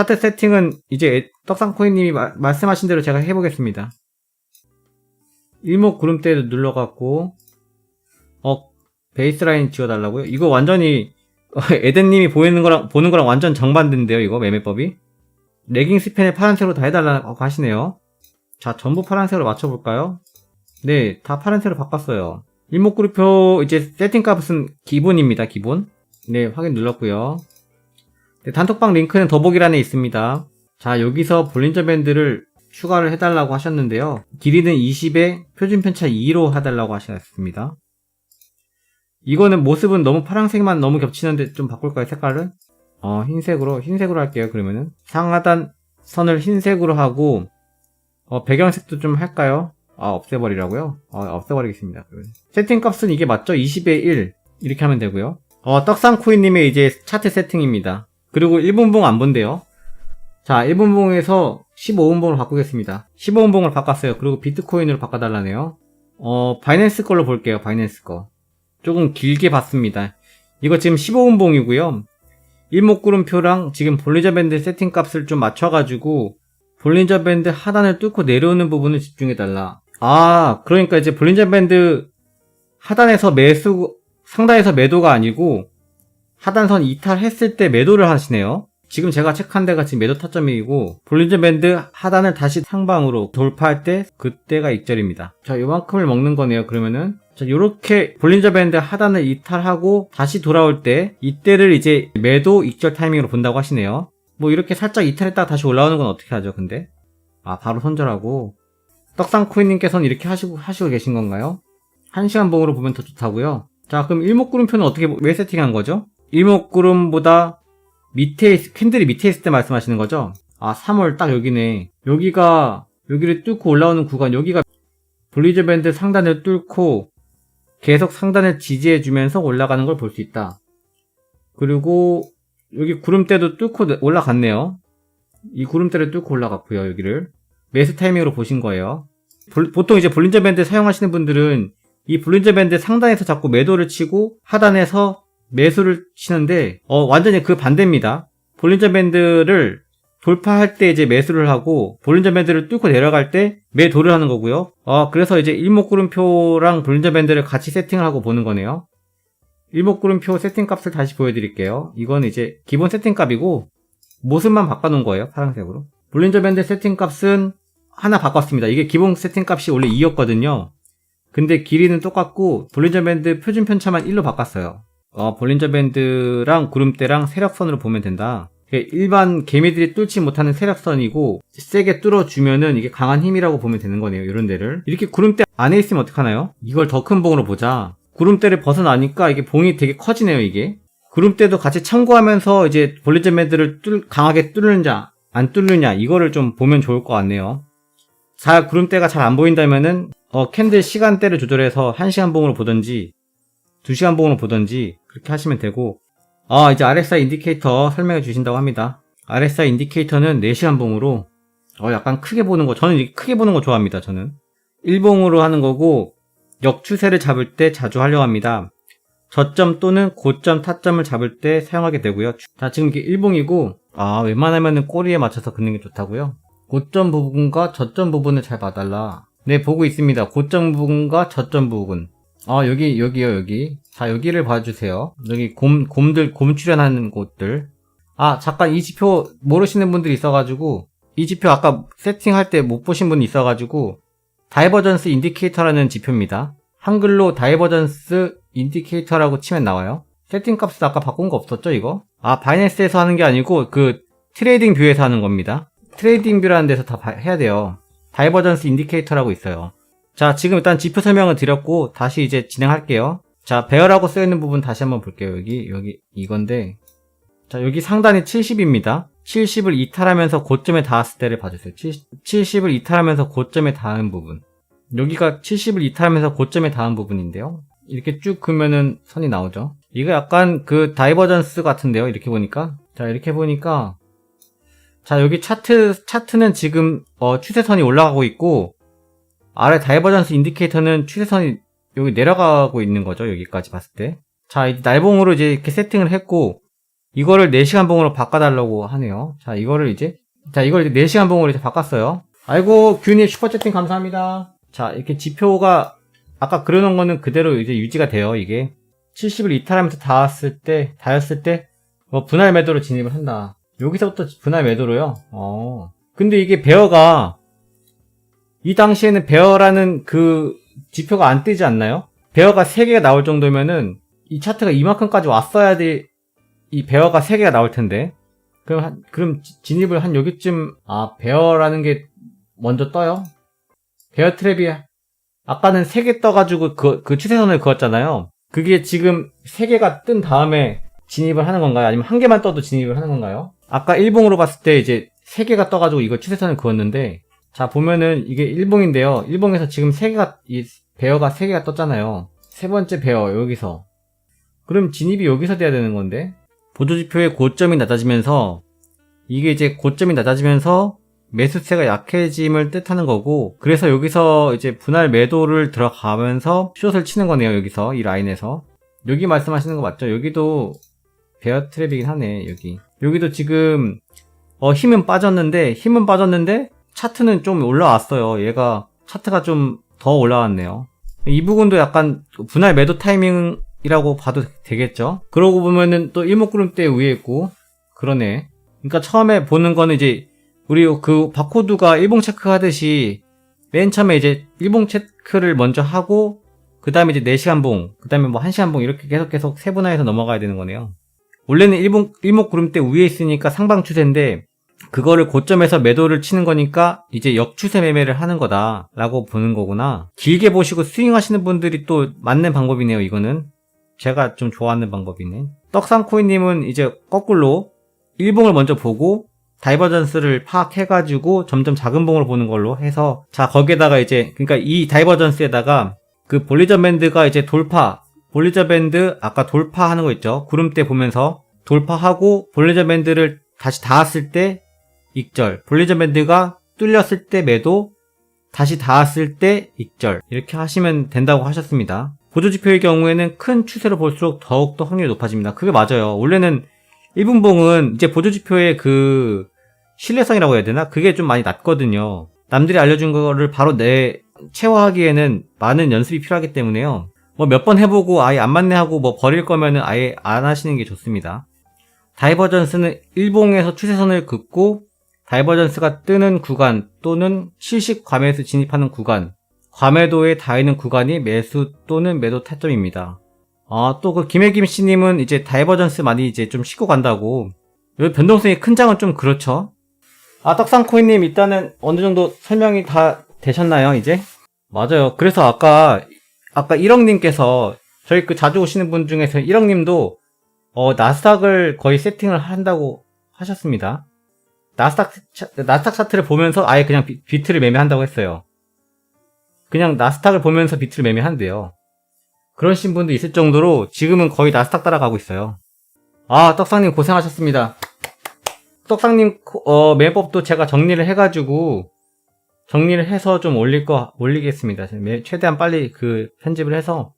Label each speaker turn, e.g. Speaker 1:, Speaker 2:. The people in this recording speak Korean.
Speaker 1: 차트 세팅은 이제 떡상코인님이 마- 말씀하신 대로 제가 해보겠습니다. 일목 구름대를 눌러갖고 어 베이스라인 지워달라고요? 이거 완전히 어, 에덴님이 보이는 거랑 보는 거랑 완전 정반대인데요. 이거 매매법이 레깅스 펜에 파란색으로 다 해달라고 하시네요. 자 전부 파란색으로 맞춰볼까요? 네, 다 파란색으로 바꿨어요. 일목구름표 이제 세팅 값은 기본입니다. 기본. 네, 확인 눌렀고요. 네, 단톡방 링크는 더보기란에 있습니다. 자, 여기서 볼린저 밴드를 추가를 해달라고 하셨는데요. 길이는 20에 표준 편차 2로 해달라고 하셨습니다. 이거는 모습은 너무 파란색만 너무 겹치는데 좀 바꿀까요, 색깔을? 어, 흰색으로, 흰색으로 할게요, 그러면은. 상하단 선을 흰색으로 하고, 어, 배경색도 좀 할까요? 아, 없애버리라고요? 어, 없애버리겠습니다. 세팅 값은 이게 맞죠? 20에 1. 이렇게 하면 되고요. 어, 떡상코인님의 이제 차트 세팅입니다. 그리고 1분봉 안 본대요. 자, 1분봉에서 15분봉으로 바꾸겠습니다. 15분봉을 바꿨어요. 그리고 비트코인으로 바꿔달라네요. 어, 바이낸스 걸로 볼게요. 바이낸스 거. 조금 길게 봤습니다. 이거 지금 15분봉이고요. 일목구름표랑 지금 볼리저 밴드 세팅 값을 좀 맞춰가지고 볼린저 밴드 하단을 뚫고 내려오는 부분을 집중해달라. 아, 그러니까 이제 볼린저 밴드 하단에서 매수, 상단에서 매도가 아니고 하단선 이탈했을 때 매도를 하시네요. 지금 제가 체크한 데가 지금 매도 타점이고 볼린저 밴드 하단을 다시 상방으로 돌파할 때 그때가 익절입니다. 자, 요만큼을 먹는 거네요. 그러면은 자, 요렇게 볼린저 밴드 하단을 이탈하고 다시 돌아올 때 이때를 이제 매도 익절 타이밍으로 본다고 하시네요. 뭐 이렇게 살짝 이탈했다가 다시 올라오는 건 어떻게 하죠, 근데? 아, 바로 손절하고. 떡상코인님께서는 이렇게 하시고, 하시고 계신 건가요? 한시간 봉으로 보면 더 좋다고요? 자, 그럼 일목구름표는 어떻게, 왜 세팅한 거죠? 일목구름보다 밑에, 있- 캔들이 밑에 있을 때 말씀하시는 거죠? 아, 3월 딱 여기네. 여기가, 여기를 뚫고 올라오는 구간, 여기가 블리즈 밴드 상단을 뚫고 계속 상단을 지지해주면서 올라가는 걸 볼 수 있다. 그리고 여기 구름대도 뚫고 내- 올라갔네요. 이 구름대를 뚫고 올라갔고요, 여기를. 매수 타이밍으로 보신 거예요. 볼- 보통 이제 볼린저 밴드 사용하시는 분들은 이 볼린저 밴드 상단에서 자꾸 매도를 치고 하단에서 매수를 치는데 어 완전히 그 반대입니다. 볼린저 밴드를 돌파할 때 이제 매수를 하고 볼린저 밴드를 뚫고 내려갈 때 매도를 하는 거고요. 어 그래서 이제 일목구름표랑 볼린저 밴드를 같이 세팅을 하고 보는 거네요. 일목구름표 세팅값을 다시 보여드릴게요. 이건 이제 기본 세팅값이고 모습만 바꿔놓은 거예요. 파란색으로. 볼린저 밴드 세팅값은 하나 바꿨습니다. 이게 기본 세팅값이 원래 2였거든요. 근데 길이는 똑같고 볼린저 밴드 표준 편차만 1로 바꿨어요. 어, 볼린저 밴드랑 구름대랑 세력선으로 보면 된다. 일반 개미들이 뚫지 못하는 세력선이고 세게 뚫어주면은 이게 강한 힘이라고 보면 되는 거네요. 이런 데를 이렇게 구름대 안에 있으면 어떡하나요? 이걸 더 큰 봉으로 보자. 구름대를 벗어나니까 이게 봉이 되게 커지네요. 이게 구름대도 같이 참고하면서 이제 볼리저 밴드를 뚫, 강하게 뚫느냐 안 뚫느냐 이거를 좀 보면 좋을 것 같네요. 잘 구름대가 잘 안 보인다면은 어, 캔들 시간대를 조절해서 1시간 봉으로 보던지 2시간 봉으로 보던지 그렇게 하시면 되고 아 이제 RSI 인디케이터 설명해 주신다고 합니다. RSI 인디케이터는 4시간 봉으로 어, 약간 크게 보는 거 저는 이렇게 크게 보는 거 좋아합니다. 저는 1봉으로 하는 거고 역추세를 잡을 때 자주 하려고 합니다. 저점 또는 고점 타점을 잡을 때 사용하게 되고요. 자, 지금 이게 1봉이고, 아, 웬만하면은 꼬리에 맞춰서 긋는 게 좋다고요? 고점 부분과 저점 부분을 잘 봐달라. 네, 보고 있습니다. 고점 부분과 저점 부분. 아, 여기, 여기요, 여기. 자, 여기를 봐주세요. 여기 곰, 곰들, 곰 출연하는 곳들. 아, 잠깐 이 지표 모르시는 분들이 있어가지고, 이 지표 아까 세팅할 때 못 보신 분이 있어가지고, 다이버전스 인디케이터라는 지표입니다. 한글로 다이버전스 인디케이터라고 치면 나와요. 세팅 값을 아까 바꾼 거 없었죠, 이거? 아, 바이낸스에서 하는 게 아니고 그 트레이딩 뷰에서 하는 겁니다. 트레이딩 뷰라는 데서 다 봐- 해야 돼요. 다이버전스 인디케이터라고 있어요. 자, 지금 일단 지표 설명을 드렸고 다시 이제 진행할게요. 자, 배열하고 쓰여 있는 부분 다시 한번 볼게요. 여기 여기 이건데. 자, 여기 상단이 70입니다. 70을 이탈하면서 고점에 닿았을 때를 봐주세요. 70, 을 이탈하면서 고점에 닿은 부분. 여기가 70을 이탈하면서 고점에 닿은 부분인데요. 이렇게 쭉 그으면은 선이 나오죠. 이거 약간 그 다이버전스 같은데요. 이렇게 보니까. 자, 이렇게 보니까. 자, 여기 차트, 차트는 지금, 어, 추세선이 올라가고 있고, 아래 다이버전스 인디케이터는 추세선이 여기 내려가고 있는 거죠. 여기까지 봤을 때. 자, 이제 날봉으로 이제 이렇게 세팅을 했고, 이거를 4시간 봉으로 바꿔달라고 하네요. 자, 이거를 이제, 자, 이걸 이제 4시간 봉으로 이제 바꿨어요. 아이고, 균이 슈퍼채팅 감사합니다. 자, 이렇게 지표가, 아까 그려놓은 거는 그대로 이제 유지가 돼요, 이게. 70을 이탈하면서 닿았을 때, 닿았을 때, 뭐, 분할 매도로 진입을 한다. 여기서부터 분할 매도로요? 어. 근데 이게 베어가, 이 당시에는 베어라는 그 지표가 안 뜨지 않나요? 베어가 3개가 나올 정도면은, 이 차트가 이만큼까지 왔어야 돼, 이 베어가 3개가 나올 텐데. 그럼, 한- 그럼 지- 진입을 한 여기쯤, 아, 베어라는 게 먼저 떠요? 베어 트랩이, 아까는 3개 떠가지고 그, 그 추세선을 그었잖아요. 그게 지금 3개가 뜬 다음에 진입을 하는 건가요? 아니면 한 개만 떠도 진입을 하는 건가요? 아까 일봉으로 봤을 때 이제 3개가 떠가지고 이거 추세선을 그었는데, 자, 보면은 이게 일봉인데요. 일봉에서 지금 3개가, 이 베어가 3개가 떴잖아요. 세 번째 베어, 여기서. 그럼 진입이 여기서 돼야 되는 건데, 보조지표의 고점이 낮아지면서, 이게 이제 고점이 낮아지면서 매수세가 약해짐을 뜻하는 거고, 그래서 여기서 이제 분할 매도를 들어가면서 숏을 치는 거네요, 여기서. 이 라인에서. 여기 말씀하시는 거 맞죠? 여기도 베어 트랩이긴 하네, 여기. 여기도 지금, 어, 힘은 빠졌는데, 힘은 빠졌는데, 차트는 좀 올라왔어요. 얘가, 차트가 좀 더 올라왔네요. 이 부분도 약간 분할 매도 타이밍이라고 봐도 되겠죠? 그러고 보면은 또 일목구름대 위에 있고, 그러네. 그러니까 처음에 보는 거는 이제, 우리 그 바코드가 일봉 체크 하듯이, 맨 처음에 이제 일봉 체크를 먼저 하고, 그 다음에 이제 4시간 봉, 그 다음에 뭐 1시간 봉 이렇게 계속 계속 세분화해서 넘어가야 되는 거네요. 원래는 일봉, 일목구름대 위에 있으니까 상방 추세인데, 그거를 고점에서 매도를 치는 거니까 이제 역추세 매매를 하는 거다라고 보는 거구나. 길게 보시고 스윙 하시는 분들이 또 맞는 방법이네요, 이거는. 제가 좀 좋아하는 방법이네. 떡상코인님은 이제 거꾸로 일봉을 먼저 보고 다이버전스를 파악해가지고 점점 작은 봉을 보는 걸로 해서 자 거기에다가 이제 그러니까 이 다이버전스에다가 그 볼리저 밴드가 이제 돌파 볼리저 밴드 아까 돌파하는 거 있죠 구름대 보면서 돌파하고 볼리저 밴드를 다시 닿았을 때 익절 볼리저 밴드가 뚫렸을 때 매도 다시 닿았을 때 익절 이렇게 하시면 된다고 하셨습니다 보조지표의 경우에는 큰 추세로 볼수록 더욱더 확률이 높아집니다 그게 맞아요 원래는 1분봉은 이제 보조지표의 그 신뢰성이라고 해야 되나? 그게 좀 많이 낮거든요. 남들이 알려준 거를 바로 내 체화하기에는 많은 연습이 필요하기 때문에요. 뭐 몇 번 해보고 아예 안 맞네 하고 뭐 버릴 거면은 아예 안 하시는 게 좋습니다. 다이버전스는 일봉에서 추세선을 긋고 다이버전스가 뜨는 구간 또는 실식 과매수 진입하는 구간, 과매도에 닿이는 구간이 매수 또는 매도 타점입니다. 아, 또 그 김혜김 씨님은 이제 다이버전스 많이 이제 좀 씻고 간다고. 여기 변동성이 큰 장은 좀 그렇죠. 아, 떡상코인님 일단은 어느 정도 설명이 다 되셨나요, 이제? 맞아요. 그래서 아까, 아까 1억님께서 저희 그 자주 오시는 분 중에서 1억님도 어, 나스닥을 거의 세팅을 한다고 하셨습니다. 나스닥, 차- 나스닥 차트를 보면서 아예 그냥 비, 비트를 매매한다고 했어요. 그냥 나스닥을 보면서 비트를 매매한대요. 그러신 분도 있을 정도로 지금은 거의 나스닥 따라가고 있어요. 아, 떡상님 고생하셨습니다. 떡상님, 코- 어, 매법도 제가 정리를 해가지고, 정리를 해서 좀 올릴 거, 올리겠습니다. 매- 최대한 빨리 그 편집을 해서